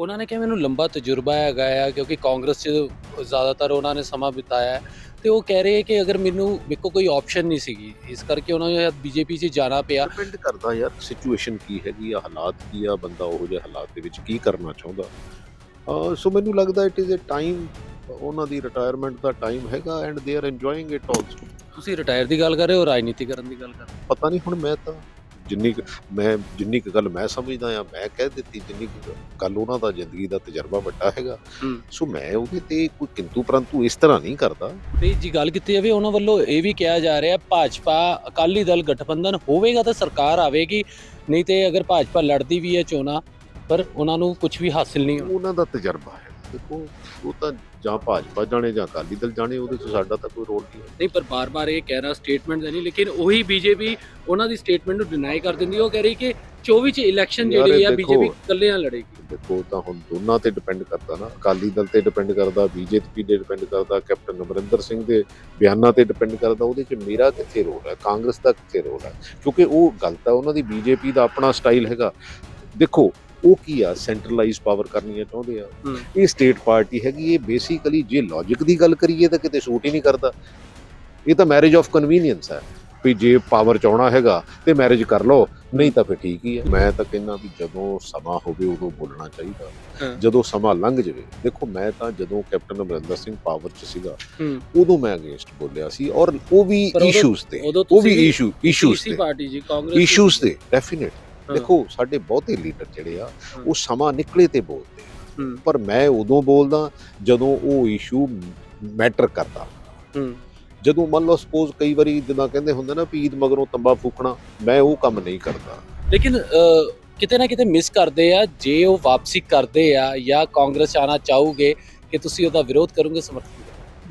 ਉਹਨਾਂ ਨੇ ਕਿਹਾ ਮੈਨੂੰ ਲੰਬਾ ਤਜਰਬਾ ਹੈਗਾ ਆ ਕਿਉਂਕਿ ਕਾਂਗਰਸ 'ਚ ਜ਼ਿਆਦਾਤਰ ਉਹਨਾਂ ਨੇ ਸਮਾਂ ਬਿਤਾਇਆ। ਹੈ ਤੇ ਉਹ ਕਹਿ ਰਹੇ ਕਿ ਅਗਰ ਮੈਨੂੰ ਮੇਰੇ ਕੋਲ ਕੋਈ ਆਪਸ਼ਨ ਨਹੀਂ ਸੀਗੀ। ਇਸ ਕਰਕੇ ਉਹਨਾਂ ਨੂੰ ਬੀਜੇਪੀ 'ਚ ਜਾਣਾ ਪਿਆ। ਡਿਪੈਂਡ ਕਰਦਾ ਯਾਰ ਸਿਚੁਏਸ਼ਨ ਕੀ ਹੈਗੀ ਆ ਹਾਲਾਤ ਕੀ ਆ ਬੰਦਾ ਉਹੋ ਜਿਹੇ ਹਾਲਾਤ ਦੇ ਵਿੱਚ ਕੀ ਕਰਨਾ ਚਾਹੁੰਦਾ। ਸੋ ਮੈਨੂੰ ਲੱਗਦਾ ਇਟ ਇਜ਼ ਅ ਟਾਈਮ ਉਹਨਾਂ ਦੀ ਰਿਟਾਇਰਮੈਂਟ ਦਾ ਟਾਈਮ ਹੈਗਾ and they are enjoying it also ਤੁਸੀਂ ਰਿਟਾਇਰ ਦੀ ਗੱਲ ਕਰ ਰਹੇ ਹੋ ਰਾਜਨੀਤੀ ਕਰਨ ਦੀ ਗੱਲ ਕਰ ਰਹੇ ਪਤਾ ਨਹੀਂ ਹੁਣ ਮੈਂ ਤਾਂ ਜਿੰਨੀ ਮੈਂ ਜਿੰਨੀ ਕੁ ਗੱਲ ਮੈਂ ਸਮਝਦਾ ਆ ਮੈਂ ਕਹਿ ਦਿੱਤੀ ਜਿੰਨੀ ਗੱਲ ਉਹਨਾਂ ਦਾ ਜ਼ਿੰਦਗੀ ਦਾ ਤਜਰਬਾ ਵੱਡਾ ਹੈਗਾ। ਸੋ ਮੈਂ ਉਹਦੇ ਤੇ ਕੋਈ ਕਿੰਤੂ ਪਰੰਤੂ ਇਸ ਤਰ੍ਹਾਂ ਨਹੀਂ ਕਰਦਾ। ਤੇ ਜੀ ਗੱਲ ਕੀਤੀ ਜਾਵੇ ਉਹਨਾਂ ਵੱਲੋਂ ਇਹ ਵੀ ਕਿਹਾ ਜਾ ਰਿਹਾ ਭਾਜਪਾ ਅਕਾਲੀ ਦਲ ਗਠਬੰਧਨ ਹੋਵੇਗਾ ਤਾਂ ਸਰਕਾਰ ਆਵੇਗੀ ਨਹੀਂ ਤੇ ਅਗਰ ਭਾਜਪਾ ਲੜਦੀ ਵੀ ਹੈ ਚੋਣਾਂ ਪਰ ਉਹਨਾਂ ਨੂੰ ਕੁਝ ਵੀ ਹਾਸਿਲ ਨਹੀਂ ਉਹਨਾਂ ਦਾ ਤਜਰਬਾ ਹੈ। ਦੇਖੋ ਉਹ ਤਾਂ ਜਾਂ ਭਾਜਪਾ ਜਾਣੇ ਜਾਂ ਅਕਾਲੀ ਦਲ ਜਾਣੇ ਉਹਦੇ 'ਚ ਸਾਡਾ ਤਾਂ ਕੋਈ ਰੋਲ ਨਹੀਂ ਹੈ। ਨਹੀਂ ਪਰ ਬਾਰ-ਬਾਰ ਇਹ ਕਹਿ ਰਹਾ ਸਟੇਟਮੈਂਟ ਨਹੀਂ ਲੇਕਿਨ ਉਹੀ ਬੀਜੇਪੀ ਉਹਨਾਂ ਦੀ ਸਟੇਟਮੈਂਟ ਨੂੰ ਡਿਨਾਈ ਕਰ ਦਿੰਦੀ ਹੈ। ਉਹ ਕਹਿ ਰਹੀ ਕਿ 24 ਚ ਇਲੈਕਸ਼ਨ ਯਾਰ, ਜਿਹੜੀ ਇਹ ਆ ਦੇਖੋ। ਬੀਜੇਪੀ ਇਕੱਲਿਆਂ ਲੜੇਗੀ। ਦੇਖੋ ਤਾਂ ਹੁਣ ਦੋਨਾਂ ਤੇ ਡਿਪੈਂਡ ਕਰਦਾ ਨਾ। ਅਕਾਲੀ ਦਲ ਤੇ ਡਿਪੈਂਡ ਕਰਦਾ ਬੀਜੇਪੀ ਤੇ ਡਿਪੈਂਡ ਕਰਦਾ ਕੈਪਟਨ ਅਮਰਿੰਦਰ ਸਿੰਘ ਦੇ ਬਿਆਨਾਂ ਤੇ ਡਿਪੈਂਡ ਕਰਦਾ ਉਹਦੇ 'ਚ ਮੇਰਾ ਕਿੱਥੇ ਰੋਲ ਹੈ? ਕਾਂਗਰਸ ਦਾ ਕਿੱਥੇ ਰੋਲ ਹੈ? ਕਿਉਂਕਿ ਉਹ ਗੱਲ ਤਾਂ ਉਹਨਾਂ ਦੀ ਬੀਜੇਪੀ ਦਾ ਆਪਣਾ ਸਟਾਈਲ ਹੈਗਾ। ਦੇਖੋ ਉਹ ਕੀ ਆ? ਸੈਂਟਰਲਾਈਜ਼ ਪਾਵਰ ਕਰਨੀ ਚਾਹੁੰਦੇ ਆ। ਇਹ ਸਟੇਟ ਪਾਰਟੀ ਹੈਗੀ ਇਹ ਬੇਸਿਕਲੀ ਜੇ ਲੌਜੀਕ ਦੀ ਗੱਲ ਕਰੀਏ ਤਾਂ ਕਿਤੇ ਸੂਟ ਹੀ ਨਹੀਂ ਕਰਦਾ। ਇਹ ਤਾਂ ਮੈਰਿਜ ਆਫ ਕਨਵੀਨੀਅੰਸ ਹੈ ਵੀ ਜੇ ਪਾਵਰ ਚਾਹਣਾ ਹੈਗਾ ਤੇ ਮੈਰਿਜ ਕਰ ਲਓ ਨਹੀਂ ਤਾਂ ਫਿਰ ਠੀਕ ਹੀ ਹੈ ਮੈਂ ਤਾਂ ਕਹਿੰਦਾ ਵੀ ਜਦੋਂ ਸਮਾਂ ਹੋਵੇ ਉਦੋਂ ਬੋਲਣਾ ਚਾਹੀਦਾ। ਜਦੋਂ ਸਮਾਂ ਲੰਘ ਜਾਵੇ ਦੇਖੋ ਮੈਂ ਤਾਂ ਜਦੋਂ ਕੈਪਟਨ ਅਮਰਿੰਦਰ ਸਿੰਘ ਪਾਵਰ 'ਚ ਸੀਗਾ ਉਦੋਂ ਮੈਂ ਅਗੇਂਸਟ ਬੋਲਿਆ ਸੀ ਔਰ ਉਹ ਵੀ ਇਸ਼ੂਜ਼ ਤੇ ਉਹ ਵੀ ਇਸ਼ੂ ਇਸ਼ੂਜ਼ ਇਸੀ ਤੇ। ਪਾਰਟੀ ਜੀ ਕਾਂਗਰਸ ਦੀ- ਇਸ਼ੂਜ਼ ਤੇ ਡੈਫੀਨਿਟ ਹਾਂ। ਦੇਖੋ ਸਾਡੇ ਬਹੁਤੇ ਲੀਡਰ ਜਿਹੜੇ ਆ। ਉਹ ਸਮਾਂ ਨਿਕਲੇ ਤੇ ਬੋਲਦੇ ਆ। ਪਰ ਮੈਂ ਉਦੋਂ ਬੋਲਦਾ ਜਦੋਂ ਉਹ ਇਸ਼ੂ ਮੈਟਰ ਕਰਦਾ। ਜਦੋਂ ਮੰਨ ਲਓ ਸਪੋਜ਼ ਕਈ ਵਾਰੀ ਜਿੱਦਾਂ ਕਹਿੰਦੇ ਹੁੰਦੇ ਨਾ ਈਦ ਮਗਰੋਂ ਤੰਬਾ ਫੂਕਣਾ ਮੈਂ ਉਹ ਕੰਮ ਨਹੀਂ ਕਰਦਾ। ਲੇਕਿਨ ਕਿਤੇ ਨਾ ਕਿਤੇ ਮਿਸ ਕਰਦੇ ਆ ਜੇ ਉਹ ਵਾਪਸੀ ਕਰਦੇ ਆ ਜਾਂ ਕਾਂਗਰਸ 'ਚ ਆਉਣਾ ਚਾਹੋਗੇ ਕਿ ਤੁਸੀਂ ਉਹਦਾ ਵਿਰੋਧ ਕਰੋਗੇ ਸਮਰਥਨ?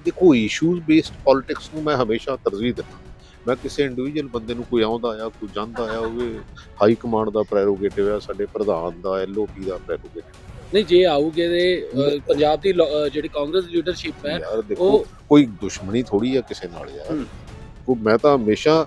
ਦੇਖੋ ਇਸ਼ੂਜ਼ ਬੇਸਡ ਪੋਲਿਟਿਕਸ ਨੂੰ ਮੈਂ ਹਮੇਸ਼ਾ ਤਰਜੀਹ ਦਿੰਦਾ। ਮੈਂ ਕਿਸੇ ਇੰਡੀਵਿਜੂਅਲ ਬੰਦੇ ਨੂੰ ਕੋਈ ਆਉਂਦਾ ਆ ਕੋਈ ਜਾਂਦਾ ਆ ਉਹ ਹਾਈ ਕਮਾਂਡ ਦਾ ਪ੍ਰੈਰੋਗੇਟਿਵ ਆ ਸਾਡੇ ਪ੍ਰਧਾਨ ਦਾ ਐਲਓਪੀ ਦਾ ਪ੍ਰੈਰੋਗੇਟਿਵ ਨਹੀਂ ਜੇ ਆਉਗੇ ਤੇ ਪੰਜਾਬ ਦੀ ਜਿਹੜੀ ਕਾਂਗਰਸ ਲੀਡਰਸ਼ਿਪ ਹੈ ਉਹ ਕੋਈ ਦੁਸ਼ਮਣੀ ਥੋੜੀ ਆ ਕਿਸੇ ਨਾਲ ਯਾਰ। ਉਹ ਮੈਂ ਤਾਂ ਹਮੇਸ਼ਾ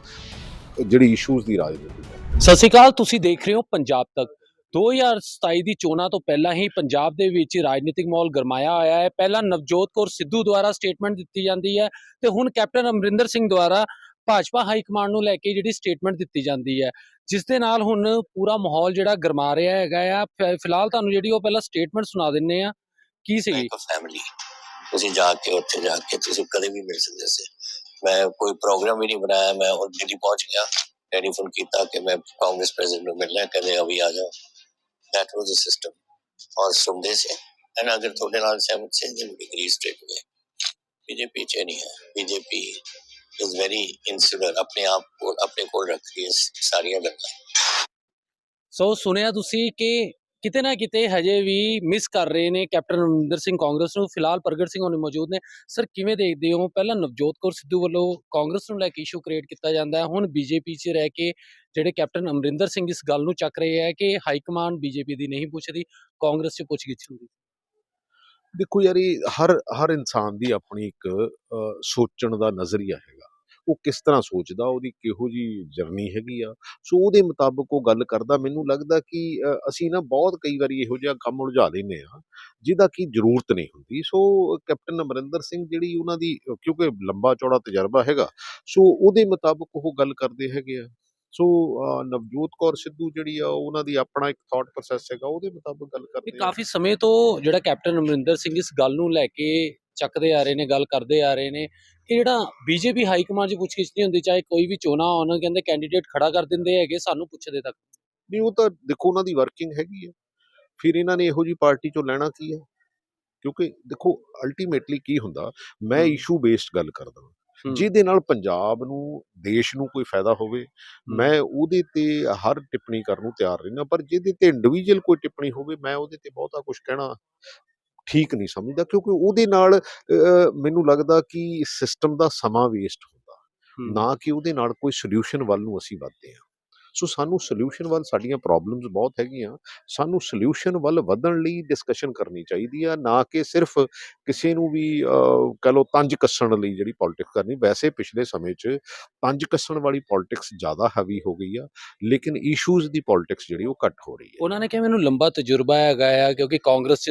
ਜਿਹੜੀ ਇਸ਼ੂਜ਼ ਦੀ ਰਾਜਨੀਤੀ ਸਤਿ ਸ਼੍ਰੀ ਅਕਾਲ ਤੁਸੀਂ ਦੇਖ ਰਹੇ ਹੋ ਪੰਜਾਬ ਤੱਕ। 2027 ਦੀ ਚੋਣਾਂ ਤੋਂ ਪਹਿਲਾਂ ਹੀ ਪੰਜਾਬ ਦੇ ਵਿੱਚ ਰਾਜਨੀਤਿਕ ਮਾਹੌਲ ਗਰਮਾਇਆ ਹੋਇਆ ਹੈ। ਪਹਿਲਾਂ ਨਵਜੋਤ ਕੌਰ ਸਿੱਧੂ ਦੁਆਰਾ ਸਟੇਟਮੈਂਟ ਦਿੱਤੀ ਜਾਂਦੀ ਹੈ ਤੇ ਹੁਣ ਕੈਪਟਨ ਅਮਰਿੰਦਰ ਸਿੰਘ ਦੁਆਰਾ ਭਾਜਪਾ ਹਾਈ ਕਮਾਂਡ ਨੂੰ ਲੈ ਕੇ ਜਿਹੜੀ ਸਟੇਟਮੈਂਟ ਦਿੱਤੀ ਜਾਂਦੀ ਹੈ ਜਿਸ ਦੇ ਨਾਲ ਹੁਣ ਪੂਰਾ ਮਾਹੌਲ ਜਿਹੜਾ ਗਰਮਾ ਰਿਹਾ ਹੈਗਾ ਆ ਫਿ- ਫਿਲਹਾਲ ਤੁਹਾਨੂੰ ਜਿਹੜੀ ਉਹ ਪਹਿਲਾਂ ਸਟੇਟਮੈਂਟ ਸੁਣਾ ਦਿੰਨੇ ਆ ਕੀ ਸੀਗੀ ਇੱਕ ਫੈਮਿਲੀ ਤੁਸੀਂ ਜਾ ਕੇ ਉੱਥੇ ਜਾ ਕੇ ਤੁਸੀਂ ਕਦੇ ਵੀ ਮਿਲ ਸਕਦੇ ਸੀ ਮੈਂ ਕੋਈ ਪ੍ਰੋਗਰਾਮ ਵੀ ਨਹੀਂ ਬਣਾਇਆ ਮੈਂ ਉਹ ਦਿੱਲੀ ਪਹੁੰਚ ਗਿਆ ਟੈਲੀਫੋਨ ਕੀਤਾ ਕਿ ਮੈਂ ਕਾਂਗਰਸ ਪ੍ਰੈਜ਼ੀਡੈਂਟ ਨੂੰ ਮਿਲਣਾ ਹੈ ਕਹਿੰਦੇ ਅਭੀ ਆ ਜਾਓ that was the system और सुनते से एंड अगर थोड़े नाल सहमत से then we agree straight away BJP च नहीं है बीजेपी ਇਜ਼ ਵੈਰੀ ਇਨਸਿਵਲ ਆਪਣੇ ਆਪ ਕੋਲ ਆਪਣੇ ਕੋਲ ਰੱਖਦੀ ਹੈ ਸਾਰੀਆਂ ਗੱਲਾਂ ਸੋ ਸੁਣਿਆ ਤੁਸੀਂ ਕਿ ਕਿਤੇ ਨਾ ਕਿਤੇ ਹਜੇ ਵੀ ਮਿਸ ਕਰ ਰਹੇ ਨੇ ਕੈਪਟਨ ਅਮਰਿੰਦਰ ਸਿੰਘ ਕਾਂਗਰਸ ਨੂੰ ਫਿਲਹਾਲ ਪ੍ਰਗਟ ਸਿੰਘ ਹੁਣ ਮੌਜੂਦ ਨੇ ਸਰ ਕਿਵੇਂ ਦੇਖਦੇ ਹੋ ਪਹਿਲਾਂ ਨਵਜੋਤ ਕੌਰ ਸਿੱਧੂ ਵੱਲੋਂ ਕਾਂਗਰਸ ਨੂੰ ਲੈ ਕੇ ਇਸ਼ੂ ਕ੍ਰੀਏਟ ਕੀਤਾ ਜਾਂਦਾ ਹੁਣ ਬੀਜੇਪੀ 'ਚ ਰਹਿ ਕੇ ਜਿਹੜੇ ਕੈਪਟਨ ਅਮਰਿੰਦਰ ਸਿੰਘ ਇਸ ਗੱਲ ਨੂੰ ਚੱਕ ਰਹੇ ਹੈ ਕਿ ਹਾਈ ਕਮਾਂਡ ਬੀਜੇਪੀ ਦੀ ਨਹੀਂ ਪੁੱਛਦੀ ਕਾਂਗਰਸ 'ਚ ਪੁੱਛਗਿੱਛ ਹੁੰਦੀ ਦੇਖੋ ਯਾਰੀ ਹਰ ਹਰ ਇਨਸਾਨ ਦੀ ਆਪਣੀ ਇੱਕ ਸੋਚਣ ਦਾ ਨਜ਼ਰੀਆ ਹੈਗਾ ਉਹ ਕਿਸ ਤਰ੍ਹਾਂ ਸੋਚਦਾ ਉਹਦੀ ਕਿਹੋ ਜੀ ਜਰਨੀ ਹੈਗੀ ਆ। ਸੋ ਉਹਦੇ ਮੁਤਾਬਕ ਉਹ ਗੱਲ ਕਰਦਾ ਮੈਨੂੰ ਲੱਗਦਾ ਕਿ ਅਸੀਂ ਨਾ ਬਹੁਤ ਕਈ ਵਾਰੀ ਇਹੋ ਜਿਹਾ ਕੰਮ ਉਲਝਾ ਲੈਂਦੇ ਆ ਜਿਹਦਾ ਕੀ ਜ਼ਰੂਰਤ ਨਹੀਂ ਹੁੰਦੀ। ਸੋ ਕੈਪਟਨ ਅਮਰਿੰਦਰ ਸਿੰਘ ਜਿਹੜੀ ਉਹਨਾਂ ਦੀ ਕਿਉਂਕਿ ਲੰਬਾ ਚੌੜਾ ਤਜਰਬਾ ਹੈਗਾ ਸੋ ਉਹਦੇ ਮੁਤਾਬਕ ਉਹ ਗੱਲ ਕਰਦੇ ਹੈਗੇ ਆ। ਸੋ ਨਵਜੋਤ ਕੌਰ ਸਿੱਧੂ ਜਿਹੜੀ ਆ ਉਹਨਾਂ ਦੀ ਆਪਣਾ ਇੱਕ ਥਾਟ ਪ੍ਰੋਸੈਸ ਹੈਗਾ ਉਹਦੇ ਮੁਤਾਬਕ ਗੱਲ ਕਰਦੇ ਆ। ਕਾਫੀ ਸਮੇਂ ਤੋਂ ਜਿਹੜਾ ਕੈਪਟਨ ਅਮਰਿੰਦਰ ਸਿੰਘ ਇਸ ਗੱਲ ਨੂੰ ਲੈ ਕੇ ਚੱਕਦੇ ਆ ਰਹੇ ਨੇ ਗੱਲ ਕਰਦੇ ਆ ਰਹੇ ਨੇ ਕਿ ਜਿਹੜਾ ਬੀਜੇਪੀ ਹਾਈ ਕਮਾਂਡ 'ਚ ਪੁੱਛ ਗਿੱਛ ਨਹੀਂ ਹੁੰਦੀ ਚਾਹੇ ਕੋਈ ਵੀ ਚੋਣਾਂ ਆਉਣ ਕਹਿੰਦੇ ਕੈਂਡੀਡੇਟ ਖੜਾ ਕਰ ਦਿੰਦੇ ਹੈਗੇ ਸਾਨੂੰ ਪੁੱਛਦੇ ਤੱਕ। ਨਹੀਂ ਉਹ ਤਾਂ ਦੇਖੋ ਉਹਨਾਂ ਦੀ ਵਰਕਿੰਗ ਹੈਗੀ ਆ। ਫਿਰ ਇਹਨਾਂ ਨੇ ਇਹੋ ਜੀ ਪਾਰਟੀ ਚੋਂ ਲੈਣਾ ਕੀ ਆ? ਕਿਉਂਕਿ ਦੇਖੋ ਅਲਟੀਮੇਟਲੀ ਕੀ ਹੁੰਦਾ ਮੈਂ। ਇਸ਼ੂ ਬੇਸਡ ਗੱਲ ਕਰਦਾ। ਜਿਹਦੇ ਨਾਲ ਪੰਜਾਬ ਨੂੰ ਦੇਸ਼ ਨੂੰ ਕੋਈ ਫਾਇਦਾ ਹੋਵੇ ਮੈਂ ਉਹਦੇ ਤੇ ਹਰ ਟਿੱਪਣੀ ਕਰਨ ਨੂੰ ਤਿਆਰ ਰਹਿਣਾ ਪਰ ਜਿਹਦੇ ਤੇ ਇੰਡੀਵਿਜੂਅਲ ਕੋਈ ਟਿੱਪਣੀ ਹੋਵੇ ਮੈਂ ਉਹਦੇ ਤੇ ਬਹੁਤਾ ਕੁਝ ਕਹਿਣਾ ਠੀਕ ਨਹੀਂ ਸਮਝਦਾ ਕਿਉਂਕਿ ਉਹਦੇ ਨਾਲ ਮੈਨੂੰ ਲੱਗਦਾ ਕਿ ਸਿਸਟਮ ਦਾ ਸਮਾਂ ਵੇਸਟ ਹੁੰਦਾ। ਨਾ ਕਿ ਉਹਦੇ ਨਾਲ ਕੋਈ ਸੋਲੂਸ਼ਨ ਵੱਲ ਨੂੰ ਅਸੀਂ ਵੱਧਦੇ ਹਾਂ। ਸੋ ਸਾਨੂੰ ਸੋਲੂਸ਼ਨ ਵੱਲ ਸਾਡੀਆਂ ਪ੍ਰੋਬਲਮਸ ਬਹੁਤ ਹੈਗੀਆਂ। ਸਾਨੂੰ ਸੋਲੂਸ਼ਨ ਵੱਲ ਵਧਣ ਲਈ ਡਿਸਕਸ਼ਨ ਕਰਨੀ ਚਾਹੀਦੀ ਆ ਨਾ ਕਿ ਸਿਰਫ ਕਿਸੇ ਨੂੰ ਵੀ ਕਹਿ ਲਓ ਤੰਜ ਕੱਸਣ ਲਈ ਜਿਹੜੀ ਪੋਲਿਟਿਕਸ ਕਰਨੀ। ਵੈਸੇ ਪਿਛਲੇ ਸਮੇਂ 'ਚ ਤੰਜ ਕੱਸਣ ਵਾਲੀ ਪੋਲਿਟਿਕਸ ਜ਼ਿਆਦਾ ਹੈਵੀ ਹੋ ਗਈ ਆ ਲੇਕਿਨ ਇਸ਼ੂਜ਼ ਦੀ ਪੋਲਿਟਿਕਸ ਜਿਹੜੀ ਉਹ ਘੱਟ ਹੋ ਰਹੀ ਹੈ। ਉਹਨਾਂ ਨੇ ਕਿਹਾ ਮੈਨੂੰ ਲੰਬਾ ਤਜਰਬਾ ਹੈਗਾ ਆ ਕਿਉਂਕਿ ਕਾਂਗਰਸ 'ਚ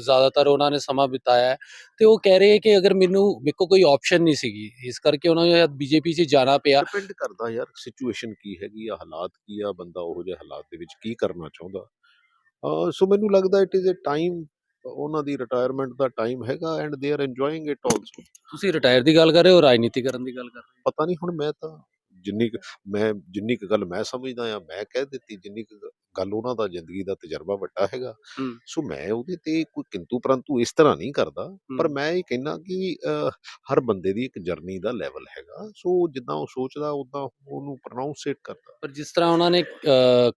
ਜ਼ਿਆਦਾਤਰ ਉਹਨਾਂ ਨੇ ਸਮਾਂ ਬਿਤਾਇਆ ਹੈ। ਤੇ ਉਹ ਕਹਿ ਰਹੇ ਕਿ ਅਗਰ ਮੈਨੂੰ ਮੇਰੇ ਕੋਲ ਕੋਈ ਆਪਸ਼ਨ ਨਹੀਂ ਸੀਗੀ। ਇਸ ਕਰਕੇ ਉਹਨਾਂ ਨੂੰ ਬੀਜੇਪੀ 'ਚ ਜਾਣਾ ਪਿਆ। ਡਿਪੈਂਡ ਕਰਦਾ ਯਾਰ ਸਿਚੁਏਸ਼ਨ ਕੀ ਹੈਗੀ ਆ ਹਾਲਾਤ ਕੀ ਆ ਬੰਦਾ ਉਹੋ ਜਿਹੇ ਹਾਲਾਤ ਦੇ ਵਿੱਚ ਕੀ ਕਰਨਾ ਚਾਹੁੰਦਾ। ਸੋ ਮੈਨੂੰ ਲੱਗਦਾ ਇਟ ਇਜ਼ ਅ ਟਾਈਮ ਉਹਨਾਂ ਦੀ ਰਿਟਾਇਰਮੈਂਟ ਦਾ ਟਾਈਮ ਹੈਗਾ and they are enjoying it also ਤੁਸੀਂ ਰਿਟਾਇਰ ਦੀ ਗੱਲ ਕਰ ਰਹੇ ਹੋ ਰਾਜਨੀਤੀ ਕਰਨ ਦੀ ਗੱਲ ਕਰ ਰਹੇ ਪਤਾ ਨਹੀਂ ਹੁਣ ਮੈਂ ਤਾਂ ਜਿੰਨੀ ਮੈਂ ਜਿੰਨੀ ਕੁ ਗੱਲ ਮੈਂ ਸਮਝਦਾ ਆ ਮੈਂ ਕਹਿ ਦਿੱਤੀ ਜਿੰਨੀ ਕੁ ਗੱਲ ਉਹਨਾਂ ਦਾ ਜ਼ਿੰਦਗੀ ਦਾ ਤਜਰਬਾ ਵੱਡਾ ਹੈਗਾ। ਸੋ ਮੈਂ ਉਹਦੇ ਤੇ ਕੋਈ ਕਿੰਤੂ ਪਰੰਤੂ ਇਸ ਤਰ੍ਹਾਂ ਨਹੀਂ ਕਰਦਾ ਪਰ। ਮੈਂ ਇਹ ਕਹਿਣਾ ਕਿ ਹਰ ਬੰਦੇ ਦੀ ਇੱਕ ਜਰਨੀ ਦਾ ਲੈਵਲ ਹੈਗਾ। ਸੋ ਜਿੱਦਾਂ ਉਹ ਸੋਚਦਾ ਉਦਾਂ ਉਹਨੂੰ ਪ੍ਰੋਨਾਉਂਸੇਟ ਕਰਦਾ। ਪਰ ਜਿਸ ਤਰ੍ਹਾਂ ਉਹਨਾਂ ਨੇ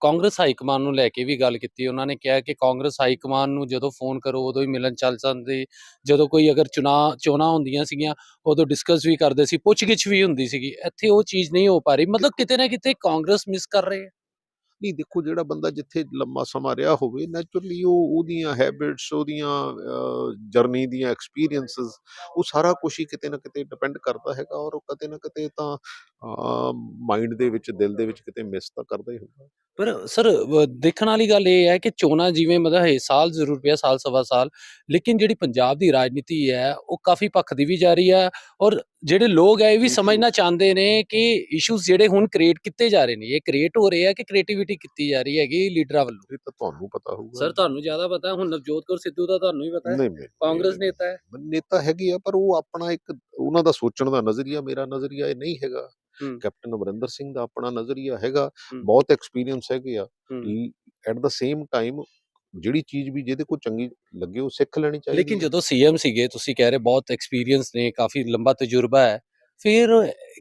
ਕਾਂਗਰਸ ਹਾਈ ਕਮਾਨ ਨੂੰ ਲੈ ਕੇ ਵੀ ਗੱਲ ਕੀਤੀ ਉਹਨਾਂ ਨੇ ਕਿਹਾ ਕਿ ਕਾਂਗਰਸ ਹਾਈ ਕਮਾਨ ਨੂੰ ਜਦੋਂ ਫੋਨ ਕਰੋ ਉਦੋਂ ਹੀ ਮਿਲਣ ਚੱਲ ਜਾਂਦੇ। ਜਦੋਂ ਕੋਈ ਅਗਰ ਚੁਣਾ ਚੋਣਾਂ ਹੁੰਦੀਆਂ ਸੀਗੀਆਂ ਉਦੋਂ ਡਿਸਕਸ ਵੀ ਕਰਦੇ ਸੀ ਪੁੱਛਗਿੱਛ ਵੀ ਹੁੰਦੀ ਸੀਗੀ। ਇੱਥੇ ਉਹ ਚੀਜ਼ ਨਹੀਂ ਹੋ ਪਾ ਰਹੀ। ਮਤਲਬ ਕਿਤੇ ਨਾ ਕਿਤੇ ਕਾਂਗਰਸ ਮਿਸ ਕਰ ਰਹੀ ਹੈ ਨਹੀਂ, ਦੇਖੋ ਜਿਹੜਾ ਬੰਦਾ ਜਿੱਥੇ ਲੰਮਾ ਸਮਾਂ ਰਿਹਾ ਹੋਵੇ ਨੈਚੁਰਲੀ ਉਹ ਉਹਦੀਆਂ ਹੈਬਿਟਸ ਉਹਦੀਆਂ ਜਰਨੀ ਦੀਆਂ ਐਕਸਪੀਰੀਐਂਸਸ ਉਹ ਸਾਰਾ ਕੁਝ ਹੀ ਕਿਤੇ ਨਾ ਕਿਤੇ ਡਿਪੈਂਡ ਕਰਦਾ ਹੈਗਾ ਔਰ ਉਹ ਕਦੇ ਨਾ ਕਿਤੇ ਤਾਂ ਮਾਈਂਡ ਦੇ ਵਿੱਚ, ਦਿਲ ਦੇ ਵਿੱਚ ਕਿਤੇ ਮਿਸ ਤਾਂ ਕਰਦਾ ਹੀ ਹੁੰਦਾ। ਪਰ ਸਰ ਦੇਖਣ ਵਾਲੀ ਗੱਲ ਇਹ ਹੈ ਕਿ ਚੋਣਾਂ ਜਿਵੇਂ ਮਤਲਬ ਹੈ ਸਾਲ ਜ਼ਰੂਰ ਪਿਆ, ਸਾਲ ਸਵਾ ਸਾਲ, ਲੇਕਿਨ ਜਿਹੜੀ ਪੰਜਾਬ ਦੀ ਰਾਜਨੀਤੀ ਹੈ, ਉਹ ਕਾਫੀ ਪੱਖ ਦੀ ਵੀ ਜਾ ਰਹੀ ਹੈ ਔਰ ਜਿਹੜੇ ਲੋਕ ਹੈ ਇਹ ਵੀ ਸਮਝਣਾ ਚਾਹੁੰਦੇ ਨੇ ਕਿ ਇਸ਼ੂਜ਼ ਜਿਹੜੇ ਹੁਣ ਕ੍ਰੀਏਟ ਕੀਤੇ ਜਾ ਰਹੇ ਨੇ ਇਹ ਕ੍ਰੀਏਟ ਹੋ ਰਹੇ ਆ ਕਿ ਕ੍ਰੀਏਟੀਵਿਟੀ ਕੀਤੀ ਜਾ ਰਹੀ ਹੈਗੀ ਲੀਡਰਾਂ ਵੱਲੋਂ? ਇਹ ਤਾਂ ਤੁਹਾਨੂੰ ਪਤਾ ਹੋਊਗਾ। ਸਰ ਤੁਹਾਨੂੰ ਜ਼ਿਆਦਾ ਪਤਾ ਹੁਣ ਨਵਜੋਤ ਕੌਰ ਸਿੱਧੂ ਦਾ ਤੁਹਾਨੂੰ ਹੀ ਪਤਾ ਹੈ। ਕਾਂਗਰਸ ਨੇਤਾ ਹੈ। ਨੇਤਾ ਹੈਗੀ ਆ ਪਰ ਉਹ ਆਪਣਾ ਇੱਕ ਉਹਨਾਂ ਦਾ ਸੋਚਣ ਦਾ ਨਜ਼ਰੀਆ ਮੇਰਾ ਨਜ਼ਰੀਆ ਇਹ ਨਹੀਂ ਹੈਗਾ। ਕੈਪਟਨ ਅਮਰਿੰਦਰ ਸਿੰਘ ਦਾ ਆਪਣਾ ਨਜ਼ਰੀਆ ਹੈਗਾ। ਬਹੁਤ ਐਕਸਪੀਰੀਅੰਸ ਹੈਗੇ ਆ। ਐਟ ਦਾ ਸੇਮ ਟਾਈਮ ਜਿਹੜੀ ਚੀਜ਼ ਵੀ ਜਿਹਦੇ ਕੋਲ ਚੰਗੀ ਲੱਗੇ ਉਹ ਸਿੱਖ ਲੈਣੀ ਚਾਹੀਦੀ ਲੇਕਿਨ। ਜਦੋਂ ਸੀਐਮ ਸੀਗੇ ਤੁਸੀਂ ਕਹਿ ਰਹੇ ਬਹੁਤ ਐਕਸਪੀਰੀਅੰਸ ਨੇ ਕਾਫੀ ਲੰਬਾ ਤਜਰਬਾ ਹੈ ਫਿਰ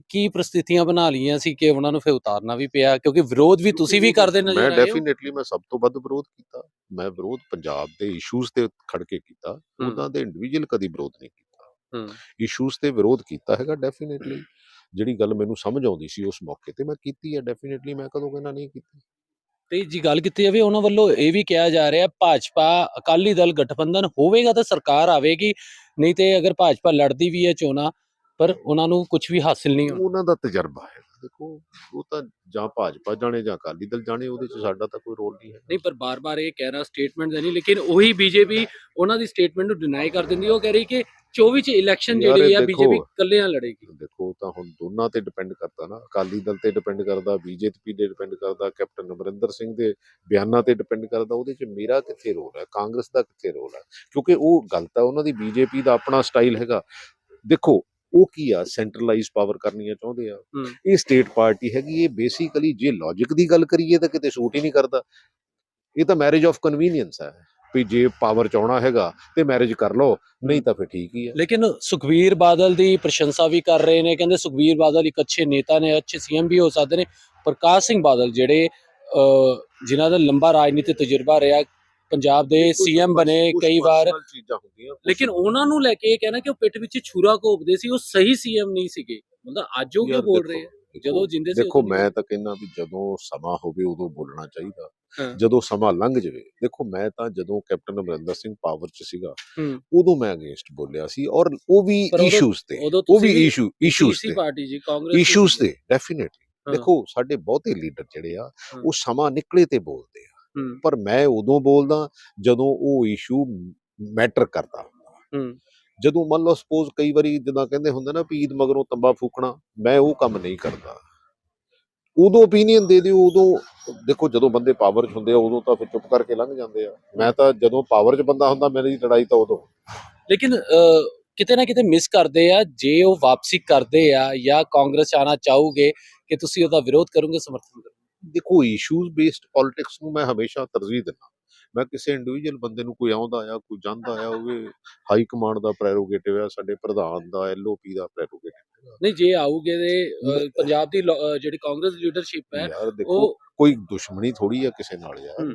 ਕੀ ਪ੍ਰਸਥਿਤੀਆਂ ਬਣਾ ਲਈਆਂ ਸੀ ਕਿ ਉਹਨਾਂ ਨੂੰ ਫਿਰ ਉਤਾਰਨਾ ਵੀ ਪਿਆ? ਕਿਉਂਕਿ ਵਿਰੋਧ ਵੀ ਤੁਸੀਂ ਵੀ ਕਰਦੇ ਨਜ਼ਰ ਮੈਂ ਆਏ ਡੈਫੀਨਿਟਲੀ ਮੈਂ ਸਭ ਤੋਂ ਵੱਧ ਵਿਰੋਧ ਕੀਤਾ। ਮੈਂ ਵਿਰੋਧ ਪੰਜਾਬ ਦੇ ਇਸ਼ੂਜ਼ ਤੇ ਖੜ ਕੇ ਕੀਤਾ। ਉਹਨਾਂ ਦੇ ਇੰਡੀਵਿਜੂਅਲ ਕਦੀ ਵਿਰੋਧ ਨਹੀਂ ਕੀਤਾ। ਇਸ਼ੂਜ਼ ਤੇ ਵਿਰੋਧ ਕੀਤਾ ਹੈਗਾ ਡੈਫੀਨਿਟਲੀ ਜਿਹੜੀ ਗੱਲ ਮੈਨੂੰ ਸਮਝ ਆਉਂਦੀ ਸੀ ਉਸ ਮੌਕੇ ਤੇ ਮੈਂ ਕੀਤੀ ਹੈ ਡੈਫੀਨਿਟਲੀ ਮੈਂ ਕਦੋਂ ਕਹਿੰਦਾ ਨਹੀਂ ਕੀਤੀ। ਤੇ ਜੀ ਗੱਲ ਕੀਤੀ ਜਾਵੇ ਉਹਨਾਂ ਵੱਲੋਂ ਇਹ ਵੀ ਕਿਹਾ ਜਾ ਰਿਹਾ ਭਾਜਪਾ ਅਕਾਲੀ ਦਲ ਗਠਬੰਧਨ ਹੋਵੇਗਾ ਤਾਂ ਸਰਕਾਰ ਆਵੇਗੀ ਨਹੀਂ ਤੇ ਅਗਰ ਭਾਜਪਾ ਲੜਦੀ ਵੀ ਹੈ ਚੋਣਾਂ ਪਰ ਉਹਨਾਂ ਨੂੰ ਕੁਝ ਵੀ ਹਾਸਿਲ ਨਹੀਂ ਹੋਣਾ। ਉਹਨਾਂ ਦਾ ਤਜਰਬਾ ਹੈ। ਦੇਖੋ ਉਹ ਤਾਂ ਜਾਂ ਭਾਜਪਾ ਜਾਣੇ ਜਾਂ ਅਕਾਲੀ ਦਲ ਜਾਣੇ ਉਹਦੇ ਚ ਸਾਡਾ ਤਾਂ ਕੋਈ ਰੋਲ ਨਹੀਂ ਹੈ। ਨਹੀਂ ਪਰ ਬਾਰ-ਬਾਰ ਇਹ ਕਹਿ ਰਹਾ ਸਟੇਟਮੈਂਟ ਦੇ ਨਹੀਂ ਲੇਕਿਨ ਉਹੀ ਬੀਜੇਪੀ ਉਹਨਾਂ ਦੀ ਸਟੇਟਮੈਂਟ ਨੂੰ ਡਿਨਾਈ ਕਰ ਦਿੰਦੀ। ਉਹ ਕਹਿ ਰਹੀ ਕਿ 24 ਚ ਇਲੈਕਸ਼ਨ ਜਿਹੜੀ ਆ ਬੀਜੇਪੀ ਇਕੱਲਿਆਂ ਲੜੇਗੀ। ਦੇਖੋ ਤਾਂ ਹੁਣ ਦੋਨਾਂ ਤੇ ਡਿਪੈਂਡ ਕਰਦਾ ਨਾ। ਅਕਾਲੀ ਦਲ ਤੇ ਡਿਪੈਂਡ ਕਰਦਾ ਬੀਜੇਪੀ ਤੇ ਡਿਪੈਂਡ ਕਰਦਾ ਕੈਪਟਨ ਅਮਰਿੰਦਰ ਸਿੰਘ ਦੇ ਬਿਆਨਾਂ ਤੇ ਡਿਪੈਂਡ ਕਰਦਾ ਉਹਦੇ ਚ ਮੇਰਾ ਕਿੱਥੇ ਰੋਲ ਹੈ? ਕਾਂਗਰਸ ਦਾ ਕਿੱਥੇ ਰੋਲ ਹੈ? ਕਿਉਂਕਿ ਉਹ ਗਲਤ ਹੈ ਉਹਨਾਂ ਦੀ ਬੀਜੇਪੀ ਦਾ ਆਪਣਾ ਸਟਾਈਲ ਹੈਗਾ। ਦੇਖੋ ਉਹ ਕੀ ਆ? ਸੈਂਟਰਲਾਈਜ਼ ਪਾਵਰ ਕਰਨੀਆਂ ਚਾਹੁੰਦੇ ਆ। ਇਹ ਸਟੇਟ ਪਾਰਟੀ ਹੈਗੀ ਇਹ ਬੇਸਿਕਲੀ ਜੇ ਲੌਜੀਕ ਦੀ ਗੱਲ ਕਰੀਏ ਤਾਂ ਕਿਤੇ ਸੂਟ ਹੀ ਨਹੀਂ ਕਰਦਾ। ਇਹ ਤਾਂ ਮੈਰਿਜ ਆਫ ਕਨਵੀਨੀਅੰਸ ਹੈ। ਵੀ ਜੇ ਪਾਵਰ ਚਾਹਣਾ ਹੈਗਾ ਤੇ ਮੈਰਿਜ ਕਰ ਲਓ ਨਹੀਂ ਤਾਂ ਫਿਰ ਠੀਕ ਹੀ ਹੈ ਲੇਕਿਨ ਸੁਖਵੀਰ ਬਾਦਲ ਦੀ ਪ੍ਰਸ਼ੰਸਾ ਵੀ ਕਰ ਰਹੇ ਨੇ ਕਹਿੰਦੇ ਸੁਖਵੀਰ ਬਾਦਲ ਇੱਕ ਅੱਛੇ ਨੇਤਾ ਨੇ ਅੱਛੇ ਸੀਐਮ ਵੀ ਹੋ ਸਕਦੇ ਨੇ। ਪ੍ਰਕਾਸ਼ ਸਿੰਘ ਬਾਦਲ ਜਿਹੜੇ ਜਿਨ੍ਹਾਂ ਦਾ ਲੰਬਾ ਰਾਜਨੀਤਿਕ ਤਜਰਬਾ ਰਿਹਾ ਪੰਜਾਬ ਦੇ ਸੀਐਮ ਬਣੇ ਕਈ ਵਾਰ। ਲੇਕਿਨ ਉਹਨਾਂ ਨੂੰ ਲੈ ਕੇ ਇਹ ਕਹਿਣਾ ਕਿ ਉਹ ਪਿੱਠ ਵਿੱਚ ਛੁਰਾ ਘੋਪਦੇ ਸੀ ਉਹ ਸਹੀ ਸੀਐਮ ਨਹੀਂ ਸੀਗੇ। ਮਤਲਬ ਅੱਜ ਉਹ ਕਿਉਂ ਬੋਲ ਰਹੇ ਆ? ਜਦੋਂ ਜਿੰਦੇ ਸੀ ਦੇਖੋ ਮੈਂ ਤਾਂ ਕਹਿੰਦਾ ਵੀ ਜਦੋਂ ਸਮਾਂ ਹੋਵੇ ਉਦੋਂ ਬੋਲਣਾ ਚਾਹੀਦਾ। ਜਦੋਂ ਸਮਾਂ ਲੰਘ ਜਾਵੇ ਦੇਖੋ ਮੈਂ ਤਾਂ ਜਦੋਂ ਕੈਪਟਨ ਅਮਰਿੰਦਰ ਸਿੰਘ ਪਾਵਰ 'ਚ ਸੀਗਾ। ਉਦੋਂ ਮੈਂ ਅਗੇਂਸਟ ਬੋਲਿਆ ਸੀ ਔਰ ਉਹ ਵੀ ਇਸ਼ੂਜ਼ ਤੇ ਉਹ ਵੀ ਇਸ਼ੂ ਇਸ਼ੂਜ਼ ਤੀਸਰੀ ਤੇ ਪਾਰਟੀ ਜੀ ਕਾਂਗਰਸ ਦੀ ਇਸ਼ੂਜ਼ ਸੀ। ਤੇ ਡੈਫੀਨਿਟਲੀ। ਦੇਖੋ ਸਾਡੇ ਬਹੁਤੇ ਲੀਡਰ ਜਿਹੜੇ ਆ। ਉਹ ਸਮਾਂ ਨਿਕਲੇ ਤੇ ਬੋਲਦੇ ਆ ਪਰ ਮੈਂ ਉਦੋਂ ਬੋਲਦਾ ਜਦੋਂ ਉਹ ਇਸ਼ੂ ਮੈਟਰ ਕਰਦਾ ਹੂੰ ਜਦੋਂ ਮੰਨ ਲਓ ਸਪੋਜ਼ ਕਈ ਵਾਰੀ ਜਿੱਦਾਂ ਕਹਿੰਦੇ ਹੁੰਦੇ ਨਾ ਵੀ ਈਦ ਮਗਰੋਂ ਤੰਬਾ ਫੂਕਣਾ ਮੈਂ ਉਹ ਕੰਮ ਨਹੀਂ ਕਰਦਾ। ਉਦੋਂ ਓਪੀਨੀਅਨ ਦੇ ਦਿਓ ਉਦੋਂ ਦੇਖੋ ਜਦੋਂ ਬੰਦੇ ਪਾਵਰ 'ਚ ਹੁੰਦੇ ਆ ਉਦੋਂ ਤਾਂ ਫਿਰ ਚੁੱਪ ਕਰਕੇ ਲੰਘ ਜਾਂਦੇ ਆ। ਮੈਂ ਤਾਂ ਜਦੋਂ ਪਾਵਰ 'ਚ ਬੰਦਾ ਹੁੰਦਾ ਮੇਰੀ ਲੜਾਈ ਤਾਂ ਉਦੋਂ। ਲੇਕਿਨ ਕਿਤੇ ਨਾ ਕਿਤੇ ਮਿਸ ਕਰਦੇ ਆ ਜੇ ਉਹ ਵਾਪਸੀ ਕਰਦੇ ਆ ਜਾਂ ਕਾਂਗਰਸ 'ਚ ਆਉਣਾ ਚਾਹੋਗੇ ਕਿ ਤੁਸੀਂ ਉਹਦਾ ਵਿਰੋਧ ਕਰੋਗੇ ਸਮਰਥਨ ਕਰੋਗੇ? ਦੇਖੋ ਇਸ਼ੂਜ਼ ਬੇਸਡ ਪੋਲਿਟਿਕਸ ਨੂੰ ਮੈਂ ਹਮੇਸ਼ਾ ਤਰਜੀਹ ਦਿੰਦਾ। ਮੈਂ ਕਿਸੇ ਇੰਡੀਵਿਜੂਅਲ ਬੰਦੇ ਨੂੰ ਕੋਈ ਆਉਂਦਾ ਆ ਕੋਈ ਜਾਂਦਾ ਆ ਉਹ ਹਾਈ ਕਮਾਂਡ ਦਾ ਪ੍ਰੈਰੋਗੇਟਿਵ ਆ ਸਾਡੇ ਪ੍ਰਧਾਨ ਦਾ ਐਲਓਪੀ ਦਾ ਪ੍ਰੈਰੋਗੇਟਿਵ ਨਹੀਂ ਜੇ ਆਉਗੇ ਤੇ ਪੰਜਾਬ ਦੀ ਜਿਹੜੀ ਕਾਂਗਰਸ ਲੀਡਰਸ਼ਿਪ ਹੈ ਉਹ ਕੋਈ ਦੁਸ਼ਮਣੀ ਥੋੜੀ ਆ ਕਿਸੇ ਨਾਲ ਯਾਰ।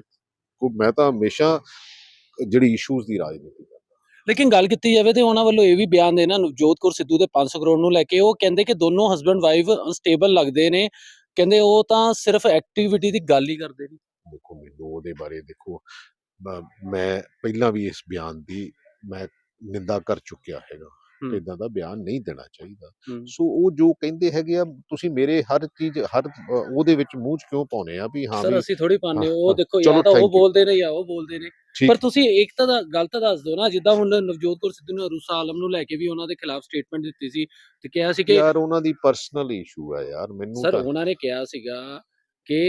ਕੋਈ ਮੈਂ ਤਾਂ ਹਮੇਸ਼ਾ ਜਿਹੜੀ ਇਸ਼ੂਜ਼ ਦੀ ਰਾਜਨੀਤੀ ਕਰਦਾ। ਲੇਕਿਨ ਗੱਲ ਕੀਤੀ ਜਾਵੇ ਤੇ ਉਹਨਾਂ ਵੱਲੋਂ ਇਹ ਵੀ ਬਿਆਨ ਦੇਣਾ ਨਵਜੋਤ ਕੌਰ ਸਿੱਧੂ ਦੇ 500 ਕਰੋੜ ਨੂੰ ਲੈ ਕੇ ਉਹ ਕਹਿੰਦੇ ਕਿ ਦੋਨੋਂ ਹਸਬੰਡ ਵਾਈਫ ਅਨਸਟੇਬਲ ਲੱਗਦੇ ਨੇ। ਕਹਿੰਦੇ ਉਹ ਤਾਂ ਸਿਰਫ ਐਕਟੀਵਿਟੀ ਦੀ ਗੱਲ ਹੀ ਕਰਦੇ ਨੇ। ਦੇਖੋ ਮੈਨੂੰ ਉਹਦੇ ਬਾਰੇ ਦੇਖੋ ਮੈਂ ਪਹਿਲਾਂ ਵੀ ਇਸ ਬਿਆਨ ਦੀ ਮੈਂ ਨਿੰਦਾ ਕਰ ਚੁੱਕਿਆ ਹੈਗਾ। ਇਦਾਂ ਦਾ ਬਿਆਨ ਨਹੀਂ ਦੇਣਾ ਚਾਹੀਦਾ। ਸੋ ਉਹ ਜੋ ਕਹਿੰਦੇ ਹੈਗੇ ਆ ਤੁਸੀਂ ਮੇਰੇ ਹਰ ਚੀਜ਼ ਹਰ ਉਹਦੇ ਵਿੱਚ ਮੂੰਹ 'ਚ ਕਿਉਂ ਪਾਉਨੇ ਆ ਵੀ ਹਾਂ ਸਰ ਅਸੀਂ ਥੋੜੀ ਪਾਉਂਦੇ ਉਹ ਦੇਖੋ ਜਾਂ ਤਾਂ ਉਹ. ਬੋਲਦੇ ਨੇ ਜਾਂ ਉਹ ਬੋਲਦੇ ਨੇ ਪਰ ਤੁਸੀਂ ਇੱਕ ਤਾਂ ਦਾ- ਗੱਲ ਤਾਂ ਦੱਸ ਦਿਓ ਨਾ ਜਿੱਦਾਂ ਹੁਣ ਨਵਜੋਤ ਕੌਰ ਸਿੱਧੂ ਨੇ ਅਰੂਸਾ ਆਲਮ ਨੂੰ ਲੈ ਕੇ ਵੀ ਉਹਨਾਂ ਦੇ ਖਿਲਾਫ ਸਟੇਟਮੈਂਟ ਦਿੱਤੀ ਸੀ ਤੇ ਕਿਹਾ ਸੀ ਕਿ ਯਾਰ ਉਹਨਾਂ ਦੀ ਪਰਸਨਲ ਇਸ਼ੂ ਹੈ ਯਾਰ ਮੈਨੂੰ ਸਰ ਉਹਨਾਂ ਨੇ ਕਿਹਾ ਸੀਗਾ ਕਿ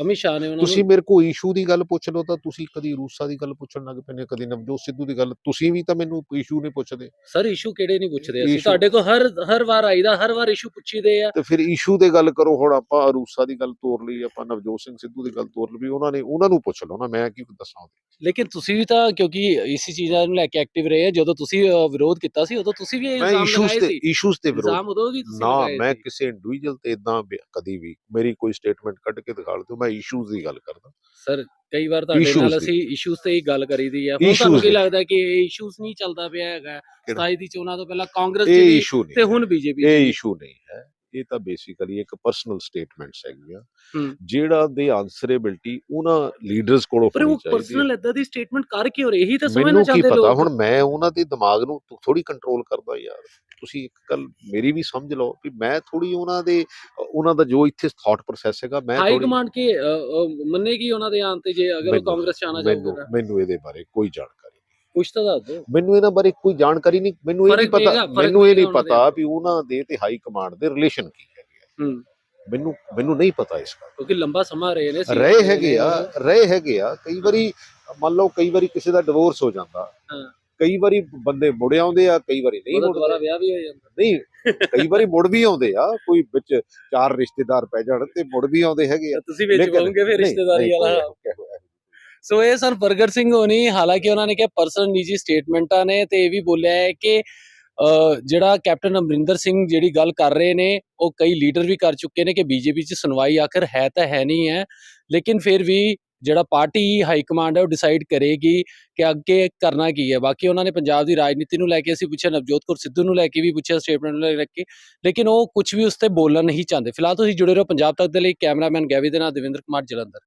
ਅਮਿਤ ਸ਼ਾਹ ਨੇ ਉਹਨਾਂ ਤੁਸੀਂ ਮੇਰੇ ਕੋਲ ਇਸ਼ੂ ਦੀ ਗੱਲ ਪੁੱਛ ਲਓ ਤਾਂ ਤੁਸੀਂ ਕਦੀ ਰੂਸਾ ਦੀ ਗੱਲ ਪੁੱਛਣ ਲੱਗ ਪੈਂਦੇ ਕਦੀ ਨਵਜੋਤ ਸਿੱਧੂ ਦੀ ਗੱਲ। ਤੁਸੀਂ ਵੀ ਤਾਂ ਮੈਨੂੰ ਇਸ਼ੂ ਨਹੀਂ ਪੁੱਛਦੇ। ਸਰ ਇਸ਼ੂ ਕਿਹੜੇ ਨਹੀਂ ਪੁੱਛਦੇ? ਅਸੀਂ ਤੁਹਾਡੇ ਕੋਲ ਹਰ ਹਰ ਵਾਰ ਆਈਦਾ ਹਰ ਵਾਰ ਇਸ਼ੂ ਪੁੱਛੀਦੇ ਆ। ਤੇ ਫਿਰ ਇਸ਼ੂ ਦੇ ਗੱਲ ਕਰੋ ਹੁਣ ਆਪਾਂ ਅਰੂਸਾ ਦੀ ਗੱਲ ਤੋਰ ਲਈ ਆਪਾਂ ਨਵਜੋਤ ਸਿੰਘ ਸਿੱਧੂ ਦੀ ਗੱਲ ਤੋਰ ਲਈ ਉਹਨਾਂ ਨੇ ਉਹਨਾਂ ਨੂੰ ਪੁੱਛ ਲਓ ਨਾ ਮੈਂ ਕੀ ਦੱਸਾਂ ਲੇਕਿਨ ਤੁਸੀਂ ਵੀ ਤਾਂ ਕਿਉਂਕਿ ਇਸੇ ਚੀਜ਼ਾਂ ਨੂੰ ਲੈ ਕੇ ਐਕਟਿਵ ਰਹੇ ਆ ਜਦੋਂ ਤੁਸੀਂ ਵਿਰੋਧ ਕੀਤਾ ਸੀ ਉਦੋਂ ਤੁਸੀਂ ਵੀ ਇਹ ਇਲਜ਼ਾਮ ਲਗਾਏ ਸੀ। ਇਸ਼ੂਸ ਤੇ ਵਿਰੋਧ ਇਲਜ਼ਾਮ ਉਦੋਂ ਵੀ ਤੁਸੀਂ ਨਾ ਮੈਂ। ਕਿਸੇ ਇੰਡੀਵਿਜੂਅਲ ਤੇ ਇਦਾਂ ਕਦੀ ਵੀ ਮੇਰੀ ਕੋਈ ਸਟੇਟਮੈਂਟ ਕੱਢ ਕੇ ਦਿਖਾ ਦਿਓ ਮੈਂ ਇਸ਼ੂਸ ਦੀ ਗੱਲ ਕਰਦਾ ਸਰ ਕਈ ਵਾਰ ਤੁਹਾਡੇ ਨਾਲ। ਅਸੀਂ ਇਸ਼ੂਸ ਤੇ ਹੀ ਗੱਲ ਕਰੀਦੀ ਆ ਹੁਣ ਤੁਹਾਨੂੰ ਕੀ। ਲੱਗਦਾ ਕਿ ਇਹ ਇਸ਼ੂਸ ਨਹੀਂ ਚੱਲਦਾ ਪਿਆ ਹੈਗਾ ਕਿਹੜਾ? 27 ਦੀ ਚੋਣਾਂ ਤੋਂ ਪਹਿਲਾਂ ਕਾਂਗਰਸ ਦੀ ਤੇ ਹੁਣ ਬੀਜੇਪੀ ਇਹ ਇਸ਼ੂ ਨਹੀਂ ਹੈ ਇਹ ਤਾਂ ਬੇਸਿਕਲੀ ਇੱਕ ਪਰਸਨਲ ਸਟੇਟਮੈਂਟਸ ਹੈਗੀਆਂ। ਜਿਹੜਾ ਦੇ ਆਨਸਰੇਬਿਲਟੀ ਉਹਨਾਂ ਲੀਡਰਸ ਕੋਲੋਂ ਪਰ ਹੋਣੀ ਉਹ ਚਾਹੀਦੀ ਹੈ। ਪਰਸਨਲ ਇਦਾਂ ਦੀ ਸਟੇਟਮੈਂਟ ਕਰ ਕਿਉਂ ਰਹੇ? ਇਹੀ ਤਾਂ ਸਮਝਣਾ ਮੈਨੂੰ ਕੀ ਚਾਹੁੰਦੇ ਪਤਾ? ਲੋਕ। ਹੁਣ ਮੈਂ ਉਹਨਾਂ ਦੇ ਦਿਮਾਗ ਨੂੰ ਥੋੜੀ ਕੰਟਰੋਲ ਕਰਦਾ ਯਾਰ। ਤੁਸੀਂ ਇੱਕ ਗੱਲ ਮੇਰੀ ਵੀ ਸਮਝ ਲਓ ਵੀ ਮੈਂ ਥੋੜੀ ਉਹਨਾਂ ਦੇ ਉਹਨਾਂ ਦਾ ਜੋ ਇੱਥੇ ਥਾਟ ਪ੍ਰੋਸੈਸ ਹੈਗਾ ਮੈਂ ਹਾਈ ਥੋੜੀ ਕਮਾਂਡ ਕੇ ਮੰਨੇਗੀ ਉਹਨਾਂ ਦੇ ਆਉਣ ਤੇ ਜੇ ਅਗਰ ਉਹ ਕਾਂਗਰਸ ਚ ਆਣਾ ਚਾਹੋਗੇ ਮੈਨੂੰ ਇਹਦੇ ਬਾਰੇ ਕੋਈ ਜਾਣਕਾਰੀ ਕੁਝ ਤਾਂ ਦੱਸ ਦਿਓ। ਮੈਨੂੰ ਇਹਨਾਂ ਬਾਰੇ ਕੋਈ ਜਾਣਕਾਰੀ ਨਹੀਂ ਮੈਨੂੰ ਇਹ ਨਹੀਂ ਪਤਾ ਮੈਨੂੰ ਇਹ ਨਹੀਂ ਪਤਾ ਵੀ ਉਹਨਾਂ ਦੇ ਤੇ ਹਾਈ ਕਮਾਂਡ ਦੇ ਰਿਲੇਸ਼ਨ ਕੀ ਹੈਗੇ। ਹੂੰ। ਮੈਨੂੰ ਮੈਨੂੰ ਨਹੀਂ ਪਤਾ ਇਸ ਗੱਲ ਕਿਉਂਕਿ ਲੰਬਾ ਸਮਾਂ ਰਹੇ ਨੇ। ਰਹੇ ਹੈਗੇ ਆ ਰਹੇ। ਹੈਗੇ ਆ। ਕਈ ਵਾਰੀ ਮੰਨ ਲਓ ਕਈ ਵਾਰੀ ਕਿਸੇ ਦਾ ਡਿਵੋਰਸ ਹੋ ਜਾਂਦਾ। ਹਾਂ। ਕਈ ਵਾਰੀ ਬੰਦੇ ਮੁੜ ਆਉਂਦੇ ਆ ਕਈ ਵਾਰੀ ਨਹੀਂ ਉਹਦਾ ਦੁਬਾਰਾ ਵਿਆਹ ਵੀ ਹੋ ਜਾਂਦਾ। ਨਹੀਂ ਕਈ ਵਾਰੀ ਮੁੜ ਵੀ ਆਉਂਦੇ ਆ ਕੋਈ ਵਿੱਚ ਚਾਰ ਰਿਸ਼ਤੇਦਾਰ ਪੈ ਜਾਣ ਤੇ ਮੁੜ ਵੀ ਆਉਂਦੇ ਹੈਗੇ ਆ। ਤੁਸੀਂ ਵਿੱਚ ਹੋਵੋਗੇ ਫਿਰ ਰਿਸ਼ਤੇਦਾਰੀ ਵਾਲਾ ਸੋ ਇਹ ਸਰ ਬਰਗਰ ਸਿੰਘ ਹੋਣੀ, ਹਾਲਾਂਕਿ ਉਹਨਾਂ ਨੇ ਕਿਹਾ ਪਰਸਨਲ ਨਿੱਜੀ ਸਟੇਟਮੈਂਟਾਂ ਨੇ ਤੇ ਇਹ ਵੀ ਬੋਲਿਆ ਹੈ ਕਿ ਜਿਹੜਾ ਕੈਪਟਨ ਅਮਰਿੰਦਰ ਸਿੰਘ ਜਿਹੜੀ ਗੱਲ ਕਰ ਰਹੇ ਨੇ, ਉਹ ਕਈ ਲੀਡਰ ਵੀ ਕਰ ਚੁੱਕੇ ਨੇ ਕਿ ਬੀਜੇਪੀ 'ਚ ਸੁਣਵਾਈ ਆਖਰ ਹੈ ਤਾਂ ਹੈ ਨਹੀਂ ਹੈ। ਲੇਕਿਨ ਫਿਰ ਵੀ ਜਿਹੜਾ ਪਾਰਟੀ ਹਾਈ ਕਮਾਂਡ ਹੈ ਉਹ ਡਿਸਾਈਡ ਕਰੇਗੀ ਕਿ ਅੱਗੇ ਕਰਨਾ ਕੀ ਹੈ। ਬਾਕੀ ਉਹਨਾਂ ਨੇ ਪੰਜਾਬ ਦੀ ਰਾਜਨੀਤੀ ਨੂੰ ਲੈ ਕੇ ਅਸੀਂ ਪੁੱਛਿਆ, ਨਵਜੋਤ ਕੌਰ ਸਿੱਧੂ ਨੂੰ ਲੈ ਕੇ ਵੀ ਪੁੱਛਿਆ ਸਟੇਟਮੈਂਟ ਨੂੰ ਲੈ ਕੇ ਲੇਕਿਨ ਉਹ ਕੁਝ ਵੀ ਉਸ ਤੇ ਬੋਲਣਾ ਨਹੀਂ ਚਾਹੁੰਦੇ। ਫਿਲਹਾਲ ਤੁਸੀਂ ਜੁੜੇ ਰਹੋ ਪੰਜਾਬ ਤੱਕ ਦੇ ਲਈ, ਕੈਮਰਾਮੈਨ ਗੈਵੀ ਦੇ ਨਾਲ ਦਵਿੰਦਰ ਕੁਮਾਰ ਜਲੰਧਰ।